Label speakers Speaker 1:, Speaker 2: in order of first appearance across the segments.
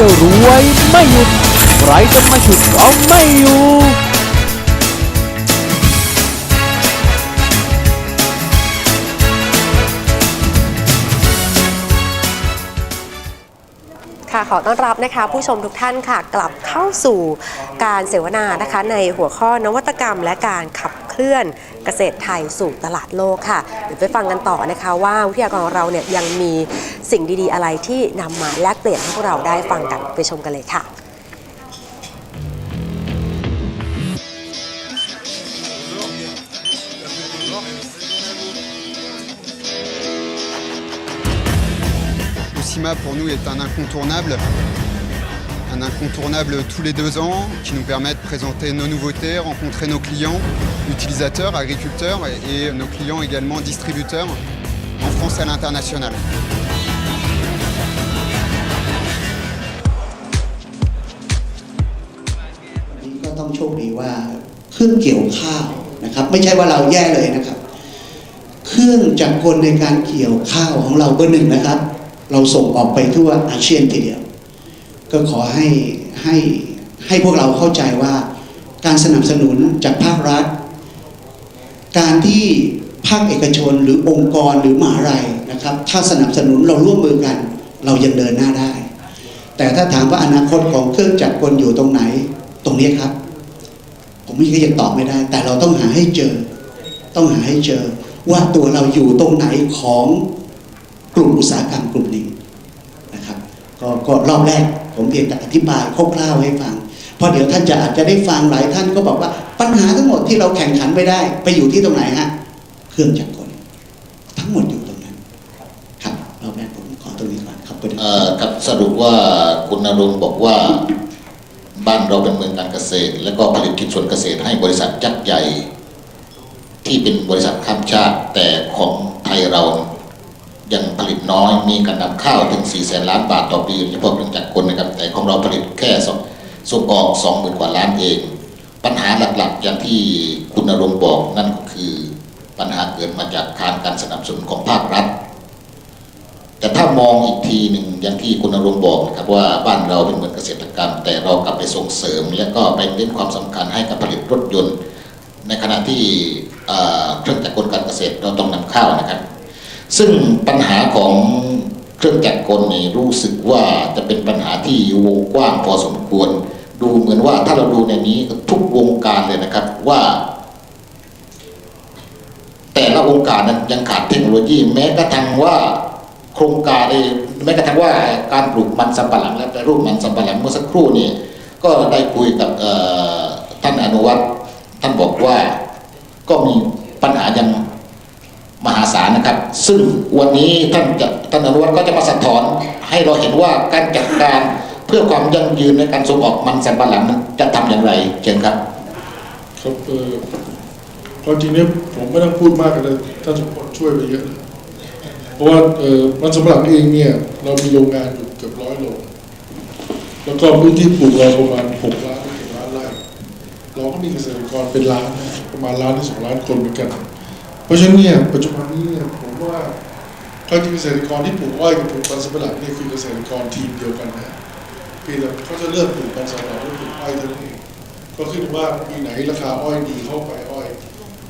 Speaker 1: จะรวยไม่หยุด ใครจะมาฉุดเอาไม่อยู่
Speaker 2: ค่ะขอต้อนรับนะคะผู้ชมทุกท่านค่ะกลับเข้าสู่การเสวนานะคะ ในหัวข้อนวัตกรรมและการขับเคลื่อน เกษตรไทยสู่ตลาดโลกค่ะ เดี๋ยวไปฟังกันต่อนะคะว่าวิทยากรของเราเนี่ยยังมีสิ่งดีๆ อะไรที่นำมาแลกเปลี่ยนให้พวกเราได้ฟังกันไปชมกันเลยค่ะ
Speaker 3: CIMA pour nous est un incontournable, un incontournable tous les deux ans qui nous permet de présenter nos nouveautés, rencontrer nos clients, utilisateurs, agriculteurs et, et nos clients également distributeurs en France et à l'international.
Speaker 4: วันนี้ก็ต้องโชคดีว่าเครื่องเกี่ยวข้าวนะครับ ไม่ใช่ว่าเราแย่เลยนะครับ เครื่องจักรกลในการเกี่ยวข้าวของเราก็หนึ่งนะครับ เราส่งออกไปทั่วอาเซียนทีเดียว ก็ขอให้ให้ให้พวกเราเข้าใจว่าการสนับสนุนจากภาครัฐ การที่ภาคเอกชนหรือองค์กรหรือมหาลัยนะครับ ถ้าสนับสนุนเราร่วมมือกัน เรายังเดินหน้าได้ แต่ถ้าถามว่าอนาคตของเครื่องจักรกลอยู่ตรงไหน ตรงนี้ครับ ผมก็ยังตอบไม่ได้ แต่เราต้องหาให้เจอ ต้องหาให้เจอ ว่าตัวเราอยู่ตรงไหนของกลุ่มอุตสาหกรรมกลุ่มนี้นะครับ ก็ก็รอบแรก ผมเพียงแต่อธิบายคร่าวๆให้ฟังเพราะเดี๋ยวท่านจะอาจจะได้ฟังหลายท่านก็บอกว่า ปัญหาทั้งหมดที่เราแข่งขันไม่ได้ ไปอยู่ที่ตรงไหนฮะเครื่องจักรกลทั้งหมดอยู่ตรงนั้น ครับเรอบแรกผมขอตรงนี้ก่อนครับ
Speaker 5: เอ่อครับสรุปว่าคุณนรงค์บอกว่าบ้านเราเป็นเมืองการเกษตร และก็ผลิตกิจส่วนเกษตรให้บริษัทยักษ์ใหญ่ ที่เป็นบริษัทข้ามชาติแต่ของไทยเรา ยังผลิตน้อย มีการนำข้าวถึง4แสนล้านบาทต่อปีเฉพาะเครื่องจักรกลนะครับ แต่ของเราผลิตแค่ส่งออก2 0,000กว่าล้านเอง ปัญหาหลักๆ อย่างที่คุณนรงค์บอกนั่นก็คือปัญหาเกิดมาจากการการสนับสนุนของภาครัฐ แต่ถ้ามองอีกทีหนึ่งอย่างที่คุณนรงค์บอกนะครับว่าบ้านเราเป็นเหมือนเกษตรกรรม แต่เรากลับไปส่งเสริม และก็ไปเน้นความสำคัญให้กับผลิตรถยนต์ ในขณะที่เครื่องจักรกลการเกษตรเราต้องนำเข้านะครับ ซึ่งปัญหาของเครื่องจักรกลนี่รู้สึกว่าจะเป็นปัญหาที่วงกว้างพอสมควร ดูเหมือนว่าถ้าเราดูในนี้ทุกวงการเลยนะครับว่า แต่ละองค์การนั้นยังขาดเทคโนโลยีแม้กระทั่งว่าโครงการเองแม้กระทั่งว่าการปลูกมันสำปะหลังและแปรรูปมันสำปะหลังเมื่อสักครู่นี้ก็ได้คุยกับท่านอนุวัฒน์ท่านบอกว่าก็มีปัญหายัง มหาศาลนะครับ ซึ่งวันนี้ท่านจะท่านอนุวัฒน์ก็จะมาสะท้อนให้เราเห็นว่าการจัดการเพื่อความยั่งยืนในการส่งออกมันสำปะหลังนั้นจะทำอย่างไรเชิญครับ
Speaker 6: ครับเออความจริงเนี่ยผมไม่ต้องพูดมากเลยท่านสมพลช่วยไปเยอะเลยเพราะว่าเออมันสำปะหรับเองเนี่ยเรามีโรงงานอยู่เกือบร้อยโรงแล้วก็พื้นที่ปลูกเราประมาณหกล้านถึงล้านไร่เราก็มีเกษตรกรเป็นล้านประมาณล้านถึงสองล้านคนเหมือนกัน เพราะฉะนั้นเนี่ยปัจจุบันนี้เนี่ยผมว่าเขาจริงเกษตรกรที่ปลูกอ้อยกับปลูกมันสำปะหลังเนี่ยคือเกษตรกรทีมเดียวกันนะเพียงแต่เขาจะเลือกปลูกมันสำปะหลังหรือปลูกอ้อยเท่านั้นเองก็ขึ้นอว่าปีไหนราคาอ้อยดีเข้าไปอ้อย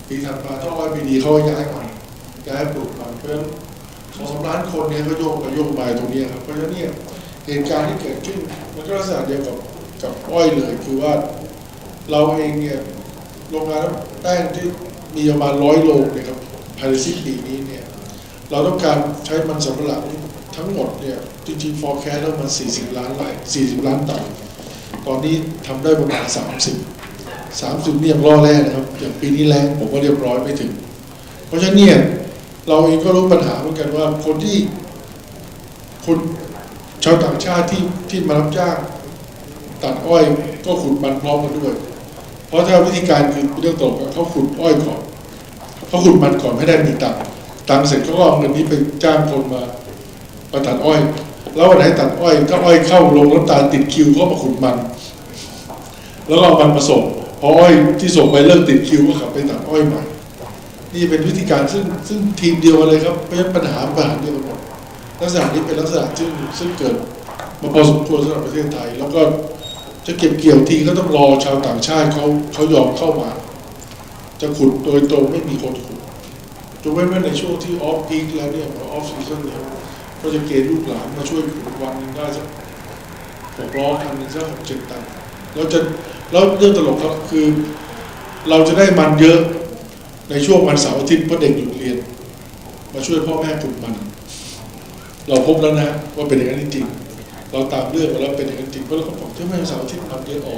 Speaker 6: ปีถัดมาถ้าอ้อยไม่ดีเขาย้ายใหม่ย้ายปลูกใหม่เพราะฉะนั้นสองสามล้านคนเนี่ยก็โยกไปโยกมาตรงนี้ครับเพราะฉะนั้นเนี่ยเหตุการณ์ที่เกิดขึ้นมันก็ลักษณะเดียวกับกับอ้อยเลยคือว่าเราเองเนี่ยโรงงานแป้งที่ มีประมาณร้อยโลเนี่ยครับภายในสิ้นปีนี้เนี่ยเราต้องการใช้มันสำปะหลังทั้งหมดเนี่ยจริงๆ forecast แล้วมัน 40 ล้านไร่40 ล้านตันตอนนี้ทำได้ประมาณ 30 30เนี่ยยังล่อแร่นะครับอย่างปีนี้แรงผมก็เรียบร้อยไม่ถึง เพราะฉะนั้นเนี่ยเราเองก็รู้ปัญหาเหมือนกันว่าคนที่คนชาวต่างชาติที่ที่มารับจ้างตัดอ้อยก็ขุดมันพร้อมกันด้วย เพราะถ้าวิธีการคือเรื่องตรงกันเขาขุดอ้อยก่อน เขาขุดมันก่อนไม่ได้มีตังตังเสร็จเขาก็เอาเงินนี้ไปจ้างคนมามาตัดอ้อย แล้ววันไหนตัดอ้อยถ้าอ้อยเข้าลงน้ำตาลติดคิวก็มาขุดมัน แล้วก็เอามันมาส่งพออ้อยที่ส่งไปเลิกติดคิวก็ขับไปตัดอ้อยใหม่นี่เป็นวิธีการซึ่งซึ่งทีมเดียวเลยครับเพราะฉะนั้นปัญหาปัญหาเดียวกันหมดลักษณะนี้เป็นลักษณะซึ่งซึ่งเกิดมาพอสมควรสำหรับประเทศไทย แล้วก็จะเก็บเกี่ยวทีก็ต้องรอชาวต่างชาติเขาเขายอมเข้ามา จะขุดโดยตรงไม่มีคนขุดจนเว้นว่าในช่วงที่ออฟพีคแล้วเนี่ยออฟซีซั่นเนี่ยก็จะเกณฑ์ลูกหลานมาช่วยขุดวันนึงได้สักหกล้อคันหนึงสักหกเจ็ดตันแล้วจะแล้วเรื่องตลกครับคือ เราจะได้มันเยอะในช่วงวันเสาร์อาทิตย์เพราะเด็กหยุดเรียน มาช่วยพ่อแม่ขุดมัน เราพบแล้วนะว่าเป็นอย่างนั้นจริงเราตามเรื่องมาแล้วเป็นอย่างนั้นจริงเพราะเราก็บอกที่ไม่เสาร์อาทิตย์มันเยอะอ๋อ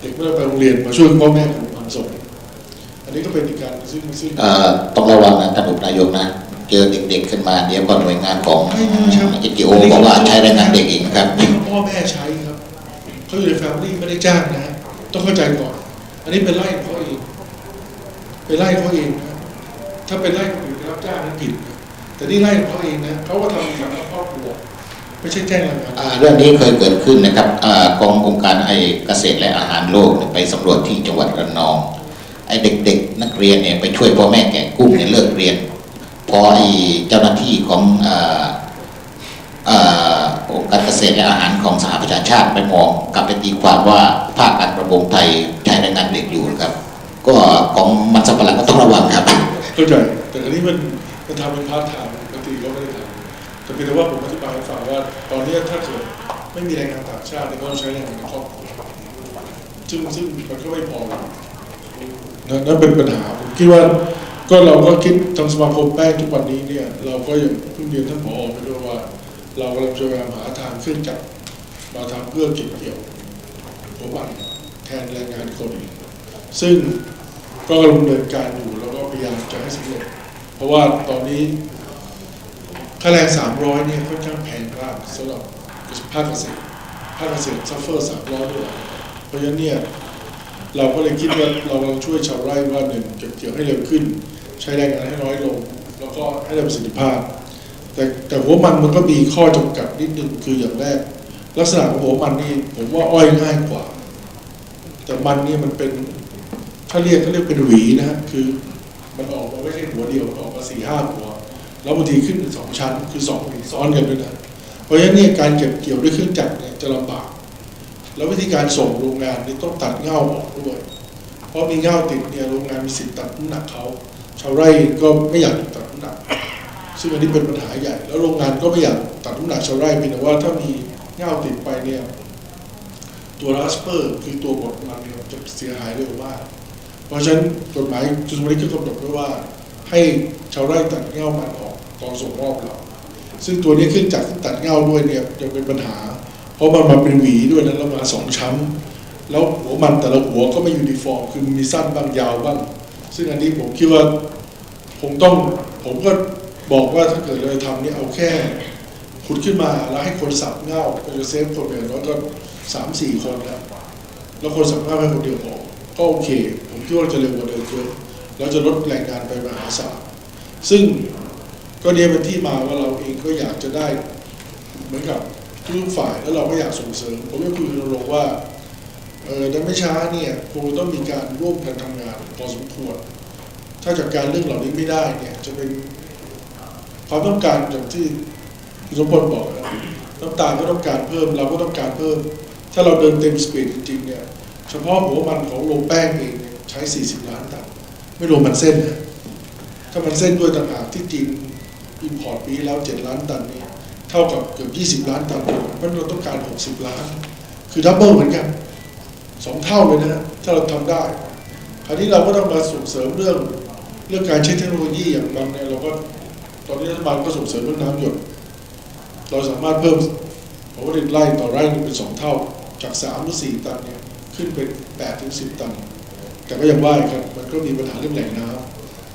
Speaker 6: เด็กไม่ได้ไปโรงเรียนมาช่วยพ่อแม่ขุดมันส่ง นนี้ก็เป็นอีกการซึ่งซึ่ง
Speaker 5: เอ่อต้องระวังนะท่านอุปนายกนะเจอเด็กๆขึ้นมาเดี๋ยวก็หน่วยงานของเอ็นจีโอบอกว่าใช้แรงงานเด็กอีกนะครับ
Speaker 6: นี่เขาพ่อแม่ใช้ครับเขาอยู่ในแฟมิลี่ไม่ได้จ้างนะฮะต้องเข้าใจก่อน อันนี้เป็นไล่ของเขาเองเป็นไล่เขาเองนะถ้าเป็นไล่คนอื่นรับจ้างนั้นผิดนะแต่นี่ไล่ของเขาเองนะเขาก็ทำสำหรับครอบครัวไม่ใช่แจ้งแรงงาน
Speaker 5: อ่าเรื่องนี้เคยเกิดขึ้นนะครับอากององค์การไอเกษตรและอาหารโลกเนี่ยไปสำรวจที่จังหวัดระนองไอเด็กๆ นักเรียนเนี่ยไปช่วยพ่อแม่แกะกุ้งเนี่ยเลิกเรียน พอไอเจ้าหน้าที่ของอ่าอ่าองค์การเกษตรและอาหารของสหประชาชาติไปมองกลับไปตีความว่าภาคการประมงไทยใช้แรงงานเด็กอยู่นะครับ ก็ของมันสำปหลังก็ต้องระวังครับ
Speaker 6: เข้าใจแต่อันนี้มันมันทำเป็นพาร์ทไทม์ปกติก็ไม่ได้ทำแต่เพียงแต่ว่าผมอธิบายให้ฟังว่าตอนนี้ถ้าเกิดไม่มีแรงงานต่างชาติเนี่ยก็ต้องใช้แรงงานในครอบครัวซึ่งซึ่งมันก็ไม่พอ นั่นเป็นปัญหาผมคิดว่าก็เราก็คิดทางสมาคมแป้งทุกวันนี้เนี่ยเราก็อย่างเพิ่งเรียนท่านผอไปด้วยว่า เรากำลังจะพยายามหาทางเครื่องจักรมาทำเพื่อเก็บเกี่ยวหัวมันแทนแรงงานคนอื่นซึ่งก็กำลังดำเนินการอยู่แล้วก็พยายามจะให้สำเร็จ เพราะว่าตอนนี้ค่าแรง 300 เนี่ยค่อนข้างแพงมากสำหรับภาคเกษตรภาคเกษตรซัฟเฟอร์300ด้วยเพราะฉะนั้นเนี่ย เราก็เลยคิดว่าเราลังช่วยชาวไร่ว่าหนึ่งเก็บเกี่ยวให้เร็วขึ้น ใช้แรงงานให้น้อยลง แล้วก็ให้ได้ประสิทธิภาพ แต่แต่หัวมันมันก็มีข้อจำกัดนิดนึงคืออย่างแรก ลักษณะของหัวมันนี่ผมว่าอ้อยง่ายกว่า แต่มันนี่มันเป็นถ้าเรียกเขาเรียกเป็นหวีนะคือมันออกมาไม่ใช่หัวเดียวมันออกมาสี่ห้าหัว แล้วบางทีขึ้นเป็นสองชั้น คือสองหวีซ้อนกันด้วยนะเพราะฉะนั้นเนี่ยการเก็บเกี่ยวด้วยเครื่องจักรเนี่ยจะลำบาก แล้ววิธีการส่งโรงงานนี่ต้องตัดเง่าออกด้วย เพราะมีเง่าติดเนี่ยโรงงานมีสิทธิ์ตัดน้ำหนักเขา ชาวไร่ก็ไม่อยากตัดน้ำหนัก ซึ่งอันนี้เป็นปัญหาใหญ่ แล้วโรงงานก็ไม่อยากตัดน้ำหนักชาวไร่เพียงแต่ว่าถ้ามีเง่าติดไปเนี่ยตัวรัสเปอร์คือตัวบดมันเนี่ยจะเสียหายเร็วมาก เพราะฉะนั้นกฎหมายจุลมนิก็กำหนดไว้ว่า ให้ชาวไร่ตัดเง่ามันออกตอนส่งมอบเรา ซึ่งตัวนี้ขึ้นจากที่ตัดเง่าด้วยเนี่ยจะเป็นปัญหา เพราะมันมาเป็นหวีด้วยนะแล้วมาสองชั้นแล้วหัวมันแต่ละหัวก็ไม่ยูนิฟอร์ม คือมีสั้นบ้างยาวบ้าง ซึ่งอันนี้ผมคิดว่าผมต้องผมก็บอกว่าถ้าเกิดเราทำนี่เอาแค่ขุดขึ้นมาแล้วให้คนสับเง่าก็จะเซฟคนไปอย่างน้อยก็สามสี่คนแล้วแล้วคนสับเง่าให้คนเดียวพอก็โอเค ผมคิดว่าจะเร็วกว่าเดิมเยอะแล้วจะลดแรงงานไปมหาศาลซึ่งก็เนี่ยเป็นที่มาว่าเราเองก็อยากจะได้เหมือนกับ ทุกฝ่ายแล้วเราก็อยากส่งเสริมผมก็คุยกับลงว่าเออแต่ไม่ช้าเนี่ยคงต้องมีการร่วมกันทำงานพอสมควร ถ้าจัดการเรื่องเหล่านี้ไม่ได้เนี่ยจะเป็นความต้องการอย่างที่คุณสมพลบอกนะน้ำตาลก็ต้องการเพิ่มเราก็ต้องการเพิ่ม ถ้าเราเดินเต็มสปีดจริงๆเนี่ยเฉพาะหัวมันของโรงแป้งเองเนี่ยใช้ 40 ล้านตันไม่รวมมันเส้นนะถ้ามันเส้นด้วยต่างหากที่จีนอินพอร์ตปีแล้ว 7 ล้านตันเนี่ย ท่ากับเกือบ20 ล้านตันเพราะเราต้องการ 60 ล้าน คือดับเบิลเหมือนกันสองเท่าเลยนะถ้าเราทำได้ คราวนี้เราก็ต้องมาส่งเสริมเรื่องเรื่องการใช้เทคโนโลยีอย่างมันเนี่ยเราก็ตอนนี้รัฐบาลก็ส่งเสริมเรื่องน้ำหยดเราสามารถเพิ่มผลผลิตไร่ต่อไร่เป็นสองเท่า จากสามหรือสี่ตันเนี่ยขึ้นเป็นแปดถึงสิบตัน แต่ก็ยังว่าครับมันก็มีปัญหาเรื่องแหล่งน้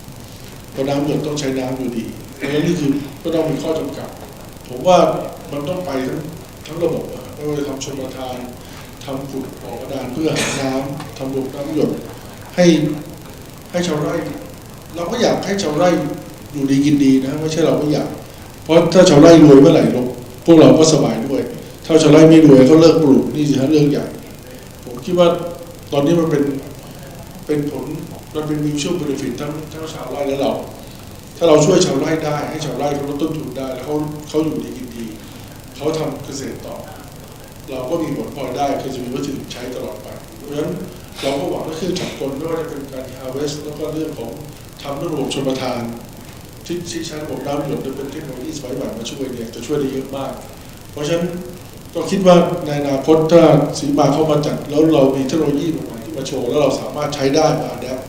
Speaker 6: ำเพราะน้ำหยดต้องใช้น้ำอยู่ดีเพราะฉะนั้นนี่คือก็ต้องมีข้อจำกัด ผมว่ามันต้องไปทั้งทั้งระบบอะไม่ว่าจะทำชมประทานทำขุดบ่อกระดานเพื่อหาน้ำทำระบบน้ำหยดให้ให้ชาวไร่ เราก็อยากให้ชาวไร่อยู่ดีกินดีนะไม่ใช่เราไม่อยาก เพราะถ้าชาวไร่รวยเมื่อไหร่เราพวกเราก็สบายด้วย ถ้าชาวไร่ไม่รวยก็เลิกปลูกนี่สิฮะเรื่องใหญ่ ผมคิดว่าตอนนี้มันเป็นเป็นผลมันเป็นมิวชั่นเบนฟิตทั้งทั้งชาวไร่และเรา ถ้าเราช่วยชาวไร่ได้ ให้ชาวไร่เขาลดต้นทุนได้ แล้วเขาเขาอยู่ดีกินดีเขาทำเกษตรต่อ เราก็มีผลพลอยได้คือจะมีวัตถุดิบใช้ตลอดไป เพราะฉะนั้นเราก็หวังว่าเครื่องจักรกลไม่ว่าจะเป็นการ harvest แล้วก็เรื่องของทำระบบชลประทาน ที่ที่ใช้ระบบน้ำหยดจะเป็นเทคโนโลยีสมัยใหม่มาช่วยเนี่ยจะช่วยได้เยอะมาก เพราะฉะนั้นก็คิดว่าในอนาคตถ้าสีมาเข้ามาจัดแล้วเรามีเทคโนโลยีใหม่ที่มาโชว์แล้วเราสามารถใช้ได้มาแดป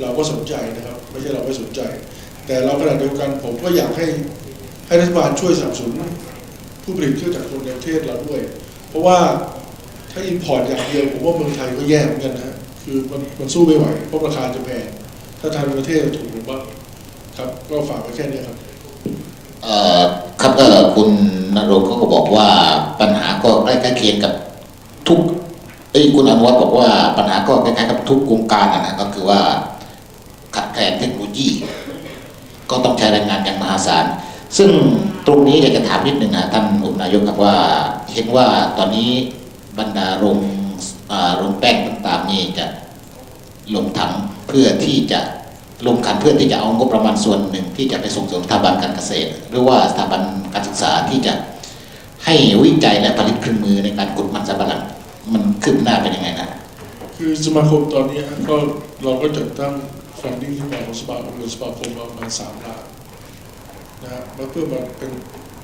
Speaker 6: เราก็สนใจนะครับ ไม่ใช่เราไม่สนใจ แต่เราขณะเดียวกันผมก็อยากให้ให้รัฐบาลช่วยสนับสนุนผู้ผลิตเครื่องจักรกลในประเทศเราด้วย เพราะว่าถ้าอินพอร์ตอย่างเดียวผมว่าเมืองไทยก็แย่เหมือนกันนะคือมันมันสู้ไม่ไหวเพราะราคาจะแพงถ้าทางประเทศถูกลงบ้าครับก็ฝากไว้แค่นี้ครับ
Speaker 5: ครับก็คุณนรงค์เขาก็บอกว่าปัญหาก็ใกล้ๆเคียงกับทุกเอ้ยคุณอนุวัฒน์บอกว่าปัญหาก็คล้ายๆกับทุกวงการนะนะก็คือว่าขาดแคลนเทค ก็ต้องใช้แรงงานอย่างมหาศาล ซึ่งตรงนี้อยากจะถามนิดหนึ่งนะท่านอุปนายกครับว่าเห็นว่าตอนนี้บรรดาโรงโรงแป้งต่างๆนี่จะลงทันเพื่อที่จะลงขันเพื่อที่จะเอางบประมาณส่วนหนึ่ง ที่จะไปส่งเสริมสถาบันการเกษตร หรือว่าสถาบันการศึกษาที่จะให้วิจัยและผลิตเครื่องมือในการขุดมันสำปะหลังมันคืบหน้าเป็นยังไงนะ
Speaker 6: คือสมาคมตอนนี้ก็เราก็จัดตั้ง ฟันดิ้งขึ้นมาของสมาคมหรือสมาคมประมาณสามล้านนะฮะแล้วเพื่อมาเป็น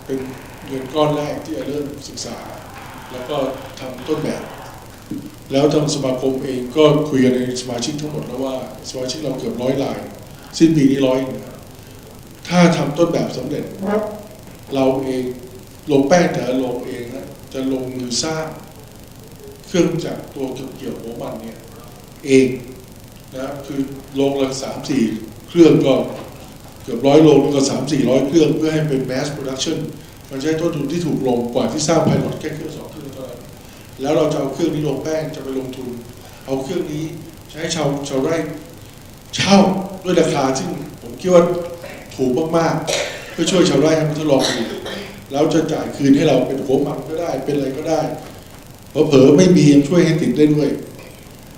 Speaker 6: เป็นเงินก้อนแรกที่จะเริ่มศึกษา แล้วก็ทำต้นแบบ แล้วทางสมาคมเองก็คุยกันในสมาชิกทั้งหมดแล้วว่าสมาชิกเราเกือบร้อยราย สิ้นปีนี้ร้อยนะถ้าทำต้นแบบสำเร็จ เราเองลงแป้งแต่ละโรงเองนะจะลงมือสร้างเครื่องจักรตัวเกี่ยวหัวมันเนี่ยเอง นะครับคือโรงละสามสี่เครื่องก็เกือบร้อยโรงก็สามสี่ร้อยเครื่องเพื่อให้เป็น mass production มันใช้ต้นทุนที่ถูกลงกว่าที่สร้างไพลอตแค่เครื่องสองเครื่องเท่านั้นแล้วเราจะเอาเครื่องนี้ลงแป้งจะไปลงทุน เอาเครื่องนี้ใช้ชาวชาวไร่เช่าด้วยราคาที่ผมคิดว่าถูกมากๆเพื่อช่วยชาวไร่ให้มันทดลองดูแล้วจะจ่ายคืนให้เราเป็นหัวมันก็ได้เป็นอะไรก็ได้เผลอๆไม่มียังช่วยให้ติดได้ด้วย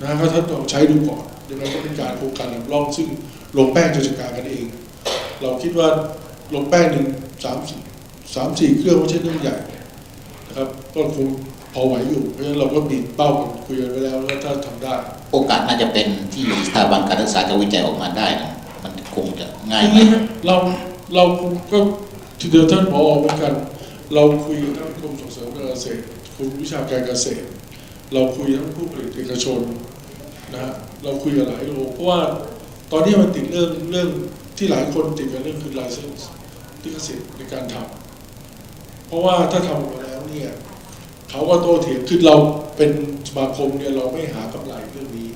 Speaker 6: นะก็ถ้าลองใช้ดูก่อน ยังไงก็เป็นการโครงการนำร่องซึ่งลงแป้งจะจัดการกันเอง เราคิดว่าลงแป้งหนึ่งสามสี่สามสี่เครื่องไม่ใช่เรื่องใหญ่นะครับก็คงพอไหวอยู่เพราะฉะนั้นเราก็มีเป้ากันคุยกันไว้แล้วว่าถ้าทำได้
Speaker 5: โอกาสน่าจะเป็นที่สถาบันการศึกษาจะวิจัยออกมาได้นะมันคงจะง่าย
Speaker 6: ที
Speaker 5: ไหม
Speaker 6: นี้เราเราก็ทีเดียวท่านพอเหมือนกัน เราคุยกับท่านกรมส่งเสริมการเกษตรกรมวิชาการเกษตร เราคุยทั้งผู้ผลิตเอกชน นะฮะเราคุยกับหลายโรงเพราะว่าตอนนี้มันติดเรื่องเรื่องที่หลายคนติดกันเรื่องคือ license ที่เกษตรในการทำเพราะว่าถ้าทำมาแล้วเนี่ยเขาก็โตเถียงคือเราเป็นสมาคมเนี่ยเราไม่หากำไรเรื่องนี้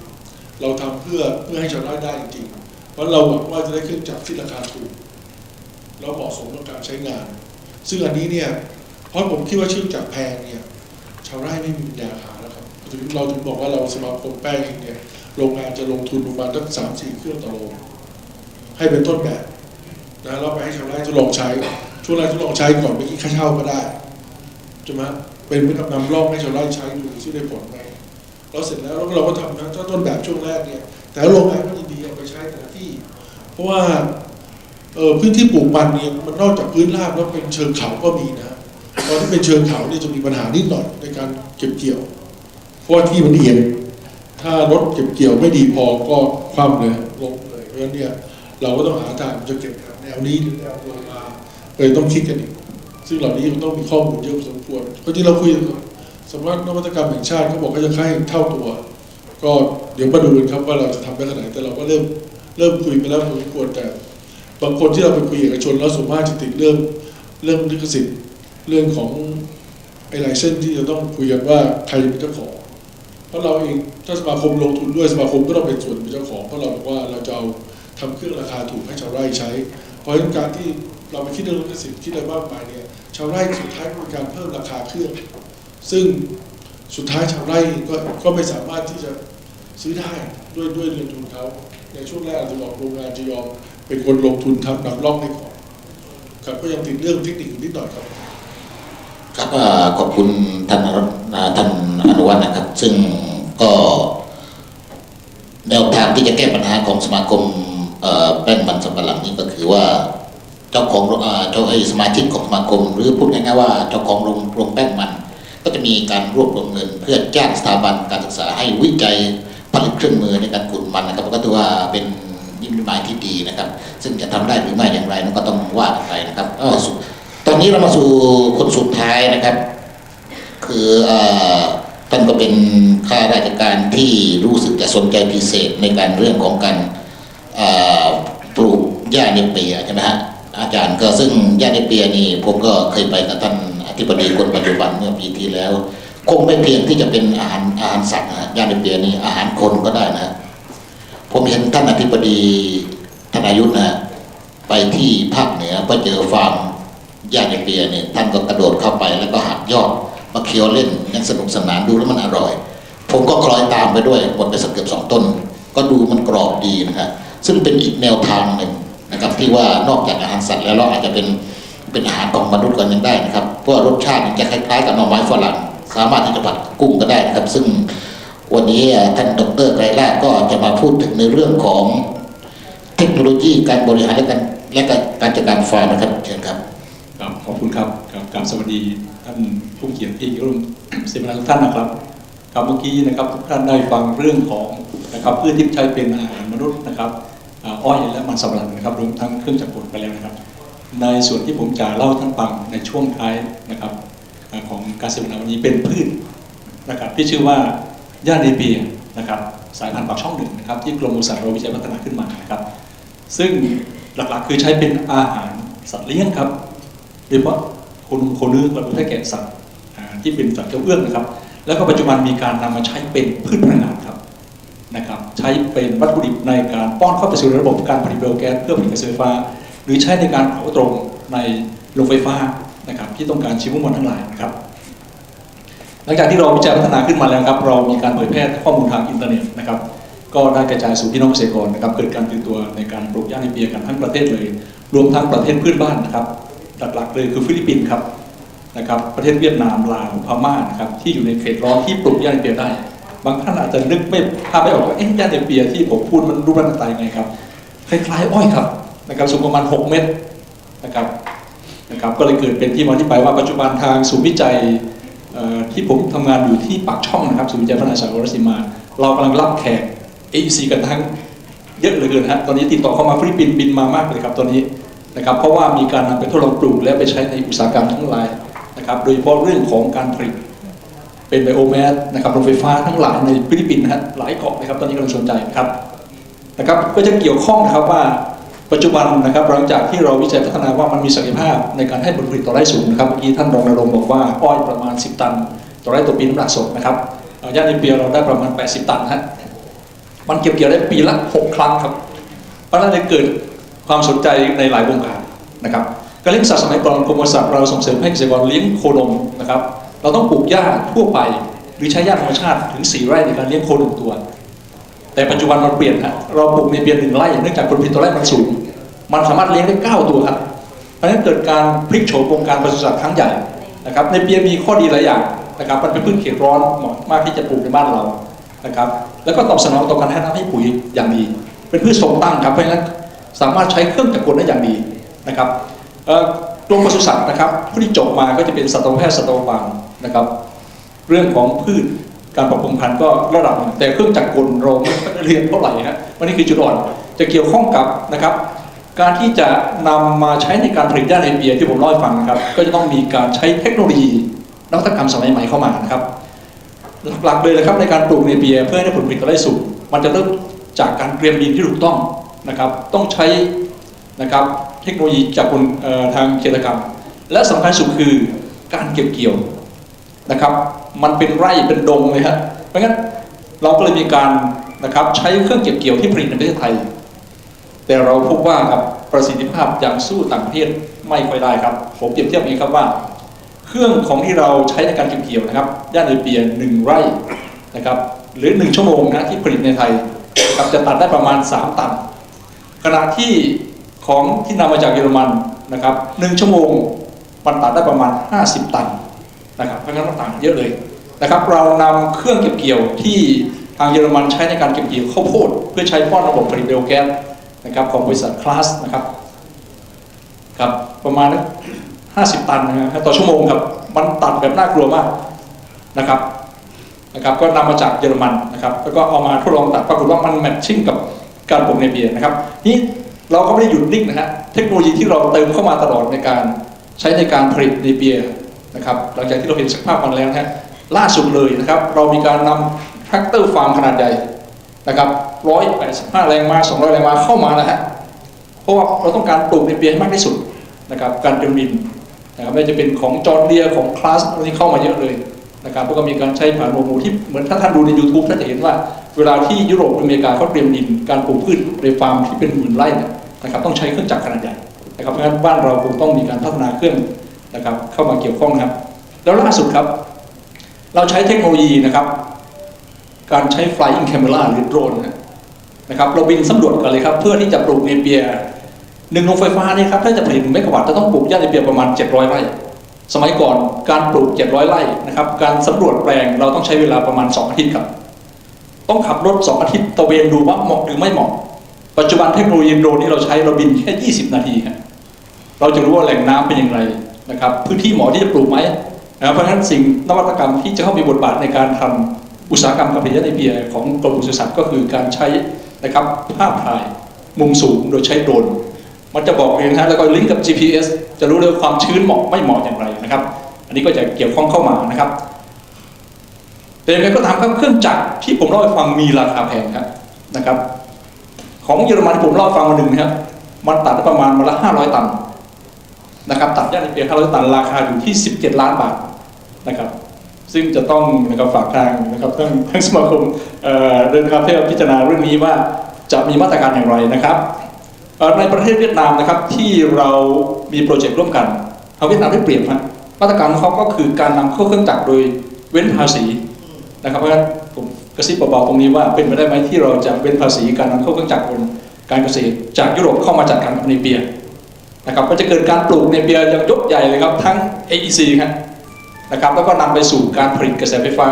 Speaker 6: เราทำเพื่อเพื่อให้ชาวไร่ได้จริงๆเพราะเราหวังว่าจะได้เครื่องจักรที่ราคาถูกแล้วเหมาะสมกับการใช้งาน ซึ่งอันนี้เนี่ยเพราะผมคิดว่าเครื่องจักรแพงเนี่ยชาวไร่ไม่มีปัญญาหา ถึงเราถึงบอกว่าเราสมาคมแป้งเองเนี่ยโรงงานจะลงทุนประมาณตั้งสามสี่เครื่องต่อโรงให้เป็นต้นแบบนะแล้วไปให้ชาวไร่ทดลองใช้ช่วงแรกทดลองใช้ก่อนไปคิดค่าเช่าก็ได้ใช่ไหมเป็นเหมือนกับนำร่องให้ชาวไร่ใช้ดูที่ได้ผลไหมเราเสร็จแล้วแล้วเราก็ทำนะถ้าต้นแบบช่วงแรกเนี่ย แต่โรงงานก็ยินดีเอาไปใช้แต่ละที่ เพราะว่าเออพื้นที่ปลูกมันเนี่ยมันนอกจากพื้นราบแล้วเป็นเชิงเขาก็มีนะตอนที่เป็นเชิงเขาเนี่ยจะมีปัญหานิดหน่อยในการเก็บเกี่ยว เพราะที่มันเอียงถ้ารถเก็บเกี่ยวไม่ดีพอก็คว่ำเลยลงเลยเพราะฉะนั้นเนี่ยเราก็ต้องหาทางจะเก็บแบบแนวนี้หรือแนวลงมาเลยต้องคิดกันอีกซึ่งเหล่านี้มันต้องมีข้อมูลเยอะพอสมควรเพราะที่เราคุยกันสำนักนวัตกรรมแห่งชาติเขาบอกเขาจะให้เท่าตัว ก็เดี๋ยวมาดูกันครับว่าเราจะทำได้ขนาดไหนแต่เราก็เริ่มเริ่มคุยไปแล้วพอสมควรแต่ บางคนที่เราไปคุยเอกชนแล้วส่วนมากจะติดเรื่องเรื่องลิขสิทธิ์เรื่องของไอ้ไลเซนที่จะต้องคุยกันว่าใครเป็นเจ้าของ เพราะเราเองถ้าสมาคมลงทุนด้วยสมาคมก็ต้องเป็นส่วนเป็นเจ้าของเพราะเราบอกว่าเราจะเอาทำเครื่องราคาถูกให้ชาวไร่ใช้ เพราะฉะนั้นการที่เราไปคิดเรื่องลิขสิทธิ์คิดอะไรมากมายเนี่ยชาวไร่สุดท้ายก็เป็นการเพิ่มราคาเครื่อง ซึ่งสุดท้ายชาวไร่ก็ก็ไม่สามารถที่จะซื้อได้ด้วยด้วยเงินทุนเขาในช่วงแรกอาจจะบอกโรงงานจะยอมเป็นคนลงทุนทำนำร่องให้ก่อนครับก็ยังติดเรื่องเทคนิคนิดหน่อยครับ
Speaker 5: ครับขอบคุณท่านอนุอ่าท่าน วัฒน์นะครับ ซึ่งก็แนวทางที่จะแก้ปัญหาของสมาคมเอ่อแป้งมันสำปะหลังนี่ก็คือว่า เจ้าของโรงอ่าเจ้าไอ้สมาชิกของสมาคม หรือพูดง่ายๆว่าเจ้าของโรงโรงแป้งมัน ก็จะมีการรวบรวมเงิน เพื่อจ้างสถาบันการศึกษาให้วิจัยผลิตเครื่องมือในการขุดมันนะครับก็ถือว่าเป็นนิมิตหมายที่ดีนะครับ ซึ่งจะทำได้หรือไม่อย่างไรนั้นก็ต้องว่ากันไปนะครับเอ้อสุดตอนนี้เรามาสู่คนสุดท้ายนะครับ คือเอ่อ ท่านก็เป็นข้าราชการที่รู้สึกจะสนใจพิเศษในการเรื่องของการปลูกหญ้าเนเปียใช่ไหมฮะอาจารย์ก็ซึ่งหญ้าเนเปียนี่ผมก็เคยไปกับท่านอธิบดีคนปัจจุบันเมื่อปีที่แล้ว คงไม่เพียงที่จะเป็นอาหารอาหารสัตว์นะฮะหญ้าเนเปียนี่อาหารคนก็ได้นะฮะผมเห็นท่านอธิบดีธนายุทธนะฮะไปที่ภาคเหนือไปเจอฟาร์มญาติเปียเนี่ยท่านก็กระโดดเข้าไปแล้วก็หักยอด มาเคี้ยวเล่นยังสนุกสนานดูแล้วมันอร่อย ผมก็คล้อยตามไปด้วยหมดไปสักเกือบสองต้น ก็ดูมันกรอบดีนะครับซึ่งเป็นอีกแนวทางหนึ่งนะครับที่ว่านอกจากอาหารสัตว์แล้วเราอาจจะเป็นเป็นอาหารของมนุษย์กันยังได้นะครับเพราะว่ารสชาติมันจะคล้ายๆกับหน่อไม้ฝรั่งสามารถที่จะผัดกุ้งก็ได้นะครับ ซึ่งวันนี้ท่านดรไกรลาก็จะมาพูดถึงในเรื่องของเทคโนโลยีการบริหารและการและการการจัดการฟาร์มนะครับเชิญครับ
Speaker 7: ครับขอบคุณครับกับการสวัสดี ท่านผู้เขียนที่ร่วมเสวนาทุกท่านนะครับครับเมื่อกี้นะครับทุกท่านได้ฟังเรื่องของนะครับพืชที่ใช้เป็นอาหารมนุษย์นะครับอ้อยและมันสำปะหลังนะครับรวมทั้งเครื่องจักรกลไปแล้วนะครับ ในส่วนที่ผมจะเล่าท่านฟังในช่วงท้ายนะครับของการเสวนาวันนี้เป็นพืชนะครับที่ชื่อว่าย่าเนเปียนะครับสายพันธุ์ปากช่องหนึ่งนะครับที่กรมอุตสาหกรรมวิจัยพัฒนาขึ้นมานะครับ ซึ่งหลักๆคือใช้เป็นอาหารสัตว์เลี้ยงครับโดยเฉพาะ คนโคเนื้อประเภทแกะสัตว์ที่เป็นสัตว์เจ้าเอื้องนะครับ แล้วก็ปัจจุบันมีการนำมาใช้เป็นพืชพลังงานครับนะครับใช้เป็นวัตถุดิบในการป้อนเข้าไปสู่ระบบการผลิตไบโอแก๊สเพื่อผลิตกระแสไฟฟ้า หรือใช้ในการเผาตรงในโรงไฟฟ้านะครับที่ต้องการชีวมวลทั้งหลายนะครับ หลังจากที่เราวิจัยพัฒนาขึ้นมาแล้วครับเรามีการเผยแพร่ข้อมูลทางอินเทอร์เน็ตนะครับก็ได้กระจายสู่พี่น้องเกษตรกรนะครับเกิดการตื่นตัวในการปลูกหญ้าในเปียกันทั้งประเทศเลย รวมทั้งประเทศเพื่อนบ้านนะครับ หลักๆเลยคือฟิลิปปินส์ครับนะครับประเทศเวียดนามลาวพม่านะครับที่อยู่ในเขตร้อนที่ปลูกหญ้านเปียได้ บางท่านอาจจะนึกไม่ภาพไม่ออกว่าเอ๊ะหญ้านเปียที่ผมพูดมันรูปร่างหน้าตายังไงครับคล้ายๆอ้อยครับนะครับสูงประมาณ 6 เมตรนะครับนะครับก็เลยเกิดเป็นที่มาที่ไปว่าปัจจุบันทางศูนย์วิจัยที่ผมทำงานอยู่ที่ปากช่องนะครับศูนย์วิจัยพัฒนาสารวรสิมาเรากำลังรับแขก AEC กันทั้งเยอะเหลือเกินฮะตอนนี้ติดต่อเข้ามาฟิลิปปินส์บินมามากเลยครับตอนนี้ นะครับเพราะว่ามีการนำไปทดลองปลูกและไปใช้ในอุตสาหกรรมทั้งหลายนะครับโดยเฉพาะเรื่องของการผลิตเป็นไบโอแมสนะครับโรงไฟฟ้าทั้งหลายในฟิลิปปินส์นะฮะหลายเกาะนะครับตอนนี้กำลังสนใจครับนะครับก็จะเกี่ยวข้องนะครับว่าปัจจุบันนะครับหลังจากที่เราวิจัยพัฒนาว่ามันมีศักยภาพในการให้ผลผลิตต่อไร่สูงนะครับเมื่อกี้ท่านรองนรงบอกว่าอ้อยประมาณ 10 ตัน ต่อไร่ต่อปีน้ำหนักสดนะครับย่านในเปียเราได้ประมาณ 80 ตันฮะมันเก็บเกี่ยวได้ปีละ 6 ครั้งครับเพราะฉะนั้นเลยเกิด ความสนใจในหลายวงการนะครับการเลี้ยงสัตว์สมัยก่อนกรมปศุสัตว์เราส่งเสริมให้เกษตรกรเลี้ยงโคนมนะครับเราต้องปลูกหญ้าทั่วไปหรือใช้หญ้าธรรมชาติถึง 4 ไร่ในการเลี้ยงโคหนึ่งตัว แต่ปัจจุบันมันเปลี่ยนฮะเราปลูกในเปียนหนึ่งไร่เนื่องจากผลผลิตต่อไร่มันสูง มันสามารถเลี้ยงได้ 9 ตัวครับ เพราะฉะนั้นเกิดการพลิกโฉมวงการปศุสัตว์ครั้งใหญ่นะครับในเปียมีข้อดีหลายอย่างนะครับมันเป็นพืชเขตร้อนเหมาะมากที่จะปลูกในบ้านเรานะครับแล้วก็ตอบสนองต่อการให้น้ำให้ปุ๋ยอย่างดี เป็นพืชทรงตั้งครับเพราะฉะนั้น สามารถใช้เครื่องจักรกลได้อย่างดีนะครับกรมปศุสัตว์นะครับผู้ที่จบมาก็จะเป็นสัตวแพทย์สัตวบาลนะครับ เรื่องของพืชการปรับปรุงพันธุ์ก็ระดับแต่เครื่องจักรกลเราไม่เรียนเท่าไหร่ฮะวันนี้คือจุดอ่อนจะเกี่ยวข้องกับนะครับ การที่จะนำมาใช้ในการผลิตยาในเบียร์ที่ผมเล่าให้ฟังนะครับก็จะต้องมีการใช้เทคโนโลยีนวัตกรรมสมัยใหม่เข้ามานะครับ หลักๆเลยนะครับในการปลูกในเบียร์เพื่อให้ผลผลิตได้สูงมันจะเริ่มจากการเตรียมดินที่ถูกต้อง นะครับต้องใช้นะครับเทคโนโลยีจากคนทางเกษตรกรรม และสำคัญสุดคือการเก็บเกี่ยวนะครับ มันเป็นไร่เป็นดงเลยฮะเพราะงั้นเราก็เลยมีการนะครับใช้เครื่องเก็บเกี่ยวที่ผลิตในประเทศไทย แต่เราพบว่าครับประสิทธิภาพยังสู้ต่างประเทศไม่ค่อยได้ครับ ผมเปรียบเทียบองนี้ครับว่า เครื่องของที่เราใช้ในการเก็บเกี่ยวนะครับย่านเอเปียหนึ่งไร่นะครับหรือหนึ่งชั่วโมงนะที่ผลิตในไทยนะครับจะตัดได้ประมาณ 3 ตัน ขณะที่ของที่นำมาจากเยอรมันนะครับหนึ่งชั่วโมงมันตัดได้ประมาณ 50 ตันนะครับเพราะงั้นมันต่างเยอะเลยนะครับ เรานำเครื่องเก็บเกี่ยวที่ทางเยอรมันใช้ในการเก็บเกี่ยวข้าวโพดเพื่อใช้ป้อนระบบผลิตไบโอแก๊สนะครับของบริษัทคลาสนะครับครับประมาณห้าสิบตันนะฮะต่อชั่วโมงครับมันตัดแบบน่ากลัวมากนะครับนะครับก็นำมาจากเยอรมันนะครับแล้วก็เอามาทดลองตัดปรากฏว่ามันแมทชิ่งกับ การปลูกในเบียร์นะครับนี่เราก็ไม่ได้หยุดนิ่งนะฮะเทคโนโลยีที่เราเติมเข้ามาตลอดในการใช้ในการผลิตในเบียร์นะครับหลังจากที่เราเห็นสภาพมันแล้วนะฮะล่าสุดเลยนะครับเรามีการนำแทรกเตอร์ฟาร์มขนาดใหญ่นะครับ185 แรงม้า200 แรงม้าเข้ามานะฮะเพราะว่าเราต้องการปลูกในเบียร์ให้มากที่สุดนะครับการเตรียมดินนะครับไม่ว่าจะเป็นของจอร์เดียของคลาสอะไรที่เข้ามาเยอะเลย นะครับแล้วก็มีการใช้ผ่านโมโมที่เหมือนถ้าท่านดูใน YouTube ท่านจะเห็นว่า เวลาที่ยุโรปอเมริกาเขาเตรียมดินการปลูกพืชในฟาร์มที่เป็นหมื่นไร่นะครับต้องใช้เครื่องจักรขนาดใหญ่นะครับเพราะฉะนั้นบ้านเราคงต้องมีการพัฒนาเครื่องนะครับเข้ามาเกี่ยวข้องครับ แล้วล่าสุดครับ เราใช้เทคโนโลยีนะครับ การใช้ flying camera หรือโดรนนะนะครับเราบินสำรวจกันเลยครับ เพื่อที่จะปลูกเนเปียหนึ่งโรงไฟฟ้าเนี่ยครับถ้าจะผลิตหนึ่งเมกะวัตต์จะต้องปลูกหญ้าเนเปียประมาณ 700ไร่ สมัยก่อนการปลูก 700 ไร่นะครับ การสำรวจแปลงเราต้องใช้เวลาประมาณ 2 อาทิตย์ครับ ต้องขับรถ 2 อาทิตย์ตะเวนดูว่าเหมาะหรือไม่เหมาะ ปัจจุบันเทคโนโลยีโดรนที่เราใช้เราบินแค่ 20 นาทีครับเราจะรู้ว่าแหล่งน้ำเป็นอย่างไรนะครับ พื้นที่เหมาะที่จะปลูกไหมนะเพราะฉะนั้นสิ่งนวัตกรรมที่จะเข้ามีบทบาทในการทำอุตสาหกรรมการผลิตยาในเบียของกรมปศุสัตว์ก็คือการใช้นะครับภาพถ่ายมุมสูงโดยใช้โดรน มันจะบอกเองนะแล้วก็ลิงก์กับ GPS จะรู้เลยว่าความชื้นเหมาะไม่เหมาะอย่างไรนะครับ อันนี้ก็จะเกี่ยวข้องเข้ามานะครับแต่ยังไงก็ตามครับเครื่องจักรที่ผมเล่าให้ฟังมีราคาแพงครับนะครับ ของเยอรมันที่ผมเล่าฟังวันหนึ่งนะครับมันตัดได้ประมาณวันละ500ตันนะครับตัดย่าในเปีย500ตันราคาอยู่ที่17ล้านบาทนะครับซึ่งจะต้องนะครับฝากทางนะครับทั้งทั้งสมาคมเอ่อเดินครับที่พิจารณาเรื่องนี้ว่าจะมีมาตรการอย่างไรนะครับ ในประเทศเวียดนามนะครับที่เรามีโปรเจกต์ร่วมกันเอาเวียดนามได้เปรียบฮะมาตรการของเขาก็คือการนำเข้าเครื่องจักรโดยเว้นภาษีนะครับเพราะฉะนั้นผมกระซิบเบาๆตรงนี้ว่าเป็นไปได้ไหมที่เราจะเว้นภาษีการนำเข้าเครื่องจักรบนการเกษตรจากยุโรปเข้ามาจัดการกับในเปียนะครับก็จะเกิดการปลูกในเบียร์อย่างยกใหญ่เลยครับทั้ง AEC ครับนะครับแล้วก็นำไปสู่การผลิตกระแสไฟฟ้า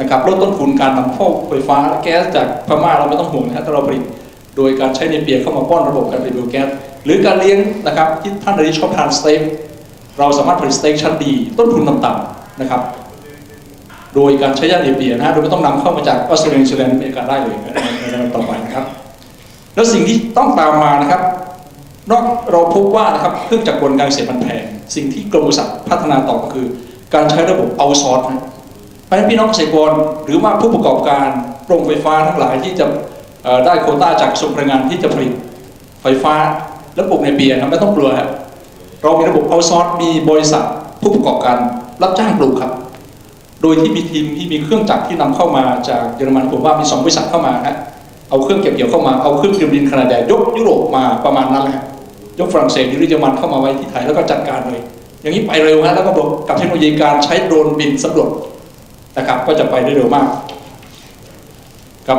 Speaker 7: นะครับลดต้นทุนการนำเข้าไฟฟ้าและแก๊สจากพม่าเราไม่ต้องห่วงนะครับถ้าเราผลิต โดยการใช้ในเบียเข้ามาป้อนระบบการผลิตไบโอแก๊สหรือการเลี้ยงนะครับที่ท่านใดที่ชอบทานสเต็กเราสามารถผลิตสเต็กชั้นดีต้นทุนต่ำๆนะครับ โดยการใช้ยาเนเปียนะฮะโดยไม่ต้องนำเข้ามาจากออสเตรเลียนิวซีแลนด์อเมริกาได้เลยในในในต่อไปนะครับ แล้วสิ่งที่ต้องตามมานะครับนอกเราพบว่านะครับเครื่องจักรกลการเกษตรมันแพงสิ่งที่กรมปศุสัตว์พัฒนาต่อก็คือ การใช้ระบบเอาซอร์สนะเพราะฉะนั้นพี่น้องเกษตรกรหรือว่าผู้ประกอบการโรงไฟฟ้าทั้งหลายที่จะ ได้โควต้าจากกระทรวงพลังงานที่จะผลิตไฟฟ้าและปลูกในเบียร์นะไม่ต้องกลัวครับเรามีระบบเอาซอร์สมีบริษัทผู้ประกอบการรับจ้างปลูกครับ โดยที่มีทีมที่มีเครื่องจักรที่นำเข้ามาจากเยอรมันผมว่ามีสองบริษัทเข้ามาฮะเอาเครื่องเก็บเกี่ยวเข้ามาเอาเครื่องเตรียมดินขนาดใหญ่ยกยุโรปมาประมาณนั้นแหละยกฝรั่งเศสหรือเยอรมันเข้ามาไว้ที่ไทยแล้วก็จัดการเลย อย่างนี้ไปเร็วฮะแล้วก็บอกกับเทคโนโลยีการใช้โดรนบินสำรวจนะครับก็จะไปได้เร็วมากกับ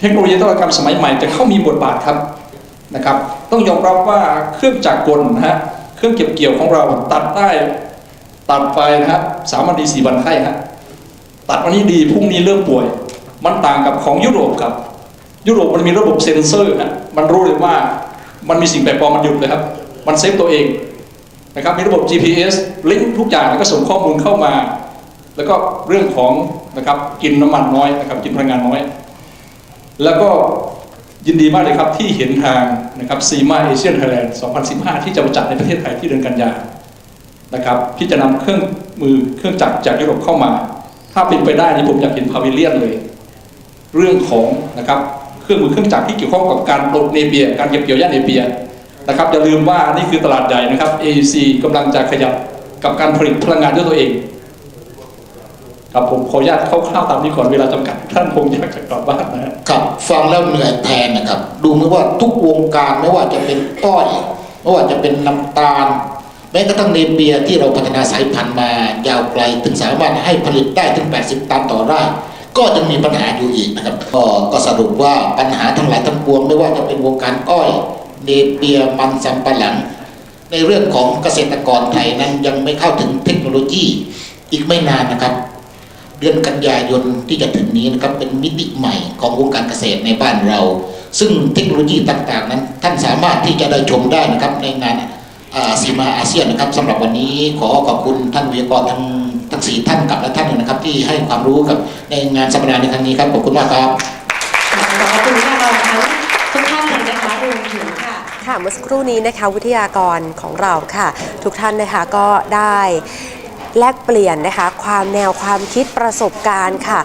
Speaker 7: เทคโนโลยีนวัตกรรมสมัยใหม่จะเข้ามีบทบาทครับนะครับ ต้องยอมรับว่าเครื่องจักรกลนะฮะเครื่องเก็บเกี่ยวของเราตัดได้ตัดไปนะครับสามวันดีสี่วันไข้ฮะตัดวันนี้ดีพรุ่งนี้เริ่มป่วย มันต่างกับของยุโรปครับ ยุโรปมันมีระบบเซ็นเซอร์นะมันรู้เลยว่ามันมีสิ่งแปลกปลอมมันหยุดเลยครับ มันเซฟตัวเองนะครับมีระบบ GPS ลิงก์ทุกอย่างแล้วก็ส่งข้อมูลเข้ามา แล้วก็เรื่องของนะครับกินน้ำมันน้อยนะครับกินพลังงานน้อย แล้วก็ยินดีมากเลยครับที่เห็นทางนะครับซีมาเอเชียนไทยแลนด์ 2015 ที่จะมาจัดในประเทศไทยที่เดือนกันยานะครับที่จะนำเครื่องมือเครื่องจักรจากยุโรปเข้ามา ถ้าเป็นไปได้นี่ผมอยากเห็นพาวิเลียนเลย เรื่องของนะครับเครื่องมือเครื่องจักรที่เกี่ยวข้องกับการปลูกเนเปีย การเก็บเกี่ยวหญ้าเนเปียนะครับอย่าลืมว่านี่คือตลาดใหญ่นะครับ AEC กำลังจะขยับกับการผลิตพลังงานด้วยตัวเอง ครับผมขออนุญาตคร่าวๆตามนี้ก่อนเวลาจำกัด ท่านคงอยากจะกลับบ้านนะ
Speaker 5: ครับฟังแล้วเหนื่อยแทนนะครับ ดูเหมือนว่าทุกวงการไม่ว่าจะเป็นอ้อยไม่ว่าจะเป็นน้ำตาลแม้กระทั่งเนเปียที่เราพัฒนาสายพันธุ์มายาวไกล ถึงสามารถให้ผลิตได้ถึง 80 ตันต่อไร่ก็ยังมีปัญหาอยู่อีกนะครับก็ก็สรุปว่าปัญหาทั้งหลายทั้งปวงไม่ว่าจะเป็นวงการอ้อยเนเปียมันสำปะหลัง ในเรื่องของเกษตรกรไทยนั้นยังไม่เข้าถึงเทคโนโลยีอีกไม่นานนะครับ เดือนกันยายนที่จะถึงนี้นะครับเป็นมิติใหม่ของวงการเกษตรในบ้านเรา ซึ่งเทคโนโลยีต่างๆ นั้น ท่านสามารถที่จะได้ชมได้นะครับในงานอ่าซีมาอาเซียนนะครับสำหรับวันนี้ขอขอบคุณท่านวิทยากรทั้งทั้งงสี่ท่านกับและท่านนะครับ ที่ให้ความรู้กับในงานสัมมนาในครั้งนี้ครับขอบคุณมากครับ
Speaker 2: ขอบคุณค่ะเราทั้งทุกท่านเลยนะคะรวมถึงค่ะค่ะเมื่อสักครู่นี้นะคะวิทยากรของเราค่ะ ทุกท่านนะคะก็ได้ แลกเปลี่ยนนะคะ ความแนวความคิดประสบการณ์ค่ะ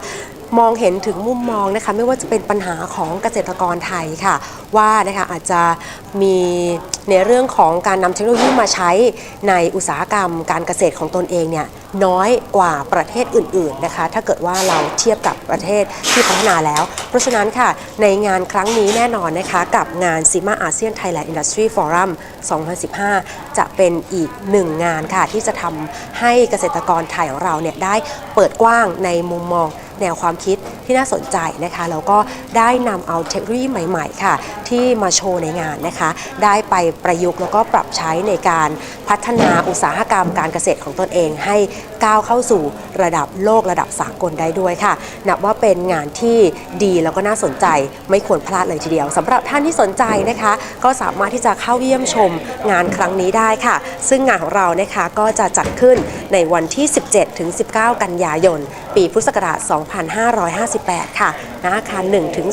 Speaker 2: มองเห็นถึงมุมมองนะคะไม่ว่าจะเป็นปัญหาของเกษตรกรไทยค่ะ ว่านะคะอาจจะมีในเรื่องของการนำเทคโนโลยีมาใช้ในอุตสาหกรรม การเกษตรของตนเองเนี่ยน้อยกว่าประเทศอื่นๆนะคะ ถ้าเกิดว่าเราเทียบกับประเทศที่พัฒนาแล้ว เพราะฉะนั้นค่ะ ในงานครั้งนี้แน่นอนนะคะกับงาน SIMA ASEAN Thailand Industry Forum 2015 จะเป็นอีกหนึ่งงานค่ะ ที่จะทำให้เกษตรกรไทยของเราเนี่ยได้เปิดกว้างในมุมมอง แนวความคิดที่น่าสนใจนะคะแล้วก็ได้นำเอาเทคโนโลยีใหม่ๆค่ะ ที่มาโชว์ในงานนะคะ ได้ไปประยุกต์แล้วก็ปรับใช้ในการพัฒนาอุตสาหกรรมการเกษตรของตนเองให้ก้าวเข้าสู่ระดับโลกระดับสากลได้ด้วยค่ะ นับว่าเป็นงานที่ดีแล้วก็น่าสนใจไม่ควรพลาดเลยทีเดียวสำหรับท่านที่สนใจนะคะ ก็สามารถที่จะเข้าเยี่ยมชมงานครั้งนี้ได้ค่ะ ซึ่งงานของเรานะคะก็จะจัดขึ้นในวันที่ 17 ถึง 19 กันยายน ปีพุทธศักราช 2558 ค่ะณอาคาร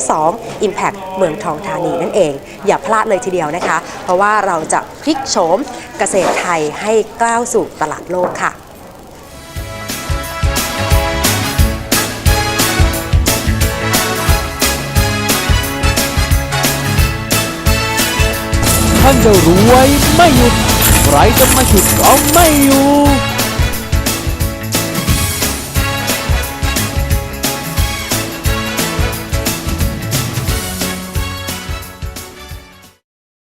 Speaker 2: 1-2 Impact เมืองทองธานีนั่นเอง อย่าพลาดเลยทีเดียวนะคะ เพราะว่าเราจะพลิกโฉมเกษตรไทยให้ก้าวสู่ตลาดโลกค่ะ
Speaker 1: ท่านจะรวยไม่หยุด ใครจะมาฉุดเอาไม่อยู่